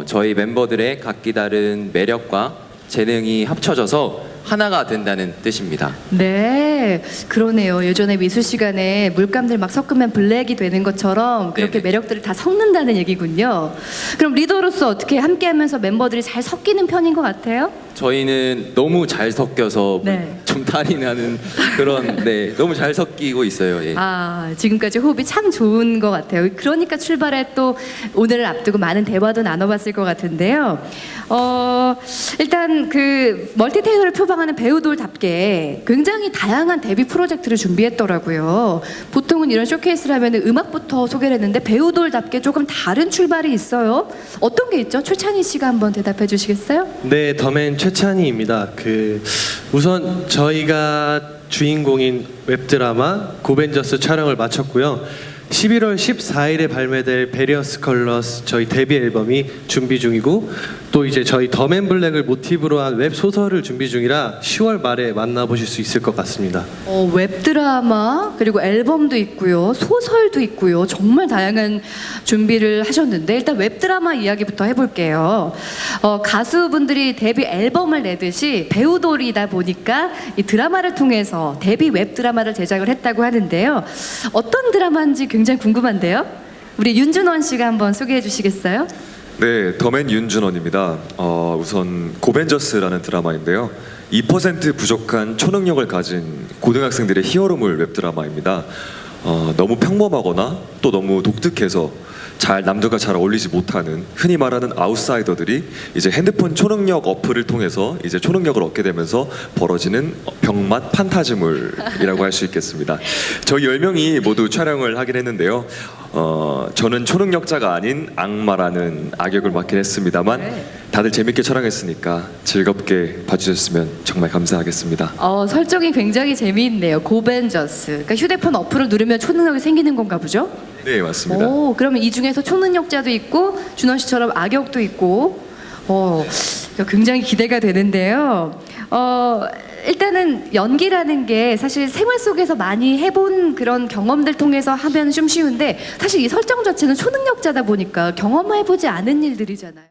어, 저희 멤버들의 각기 다른 매력과 재능이 합쳐져서 하나가 된다는 뜻입니다. 네, 그러네요. 예전에 미술 시간에 물감들 막 섞으면 블랙이 되는 것처럼 그렇게 네네. 매력들을 다 섞는다는 얘기군요. 그럼 리더로서 어떻게 함께하면서 멤버들이 잘 섞이는 편인 것 같아요? 저희는 너무 잘 섞여서 네. 좀 탈이 나는 그런 네 너무 잘 섞이고 있어요. 예. 아, 지금까지 호흡이 참 좋은 것 같아요. 그러니까 출발에 또 오늘을 앞두고 많은 대화도 나눠봤을 것 같은데요. 어, 일단 그 멀티테이너를 표방하는 배우들답게 굉장히 다양한 데뷔 프로젝트를 준비했더라고요. 보통은 이런 쇼케이스를 하면 음악부터 소개를 했는데 배우들답게 조금 다른 출발이 있어요. 어떤 게 있죠? 최찬희 씨가 한번 대답해 주시겠어요? 네, 더맨 최찬희입니다. 그 우선 저희가 주인공인 웹드라마 고벤져스 촬영을 마쳤고요. 11월 14일에 발매될 베리어스 컬러스 저희 데뷔 앨범이 준비 중이고 또 이제 저희 더맨 블랙을 모티브로 한 웹 소설을 준비 중이라 10월 말에 만나보실 수 있을 것 같습니다. 어, 웹드라마 그리고 앨범도 있고요 소설도 있고요. 정말 다양한 준비를 하셨는데 일단 웹드라마 이야기부터 해볼게요. 어, 가수분들이 데뷔 앨범을 내듯이 배우돌이다 보니까 이 드라마를 통해서 데뷔 웹드라마를 제작을 했다고 하는데요. 어떤 드라마인지 굉장히 궁금한데요 우리 윤준원 씨가 한번 소개해 주시겠어요? 네, 더맨 윤준원입니다. 어, 우선 고벤져스라는 드라마인데요. 2% 부족한 초능력을 가진 고등학생들의 히어로물 웹드라마입니다. 어, 너무 평범하거나 또 너무 독특해서 잘 남들과 잘 어울리지 못하는 흔히 말하는 아웃사이더들이 이제 핸드폰 초능력 어플을 통해서 이제 초능력을 얻게 되면서 벌어지는 병맛 판타지물이라고 할 수 있겠습니다. 저희 10명이 모두 촬영을 하긴 했는데요. 어, 저는 초능력자가 아닌 악마라는 악역을 맡긴 했습니다만 네. 다들 재밌게 촬영했으니까 즐겁게 봐주셨으면 정말 감사하겠습니다. 어, 설정이 굉장히 재미있네요 고벤져스 그러니까 휴대폰 어플을 누르면 초능력이 생기는 건가 보죠? 네, 맞습니다. 오, 그러면 이 중에서 초능력자도 있고 준원 씨처럼 악역도 있고, 어, 굉장히 기대가 되는데요. 어, 일단은 연기라는 게 사실 생활 속에서 많이 해본 그런 경험들 통해서 하면 좀 쉬운데 사실 이 설정 자체는 초능력자다 보니까 경험해보지 않은 일들이잖아요.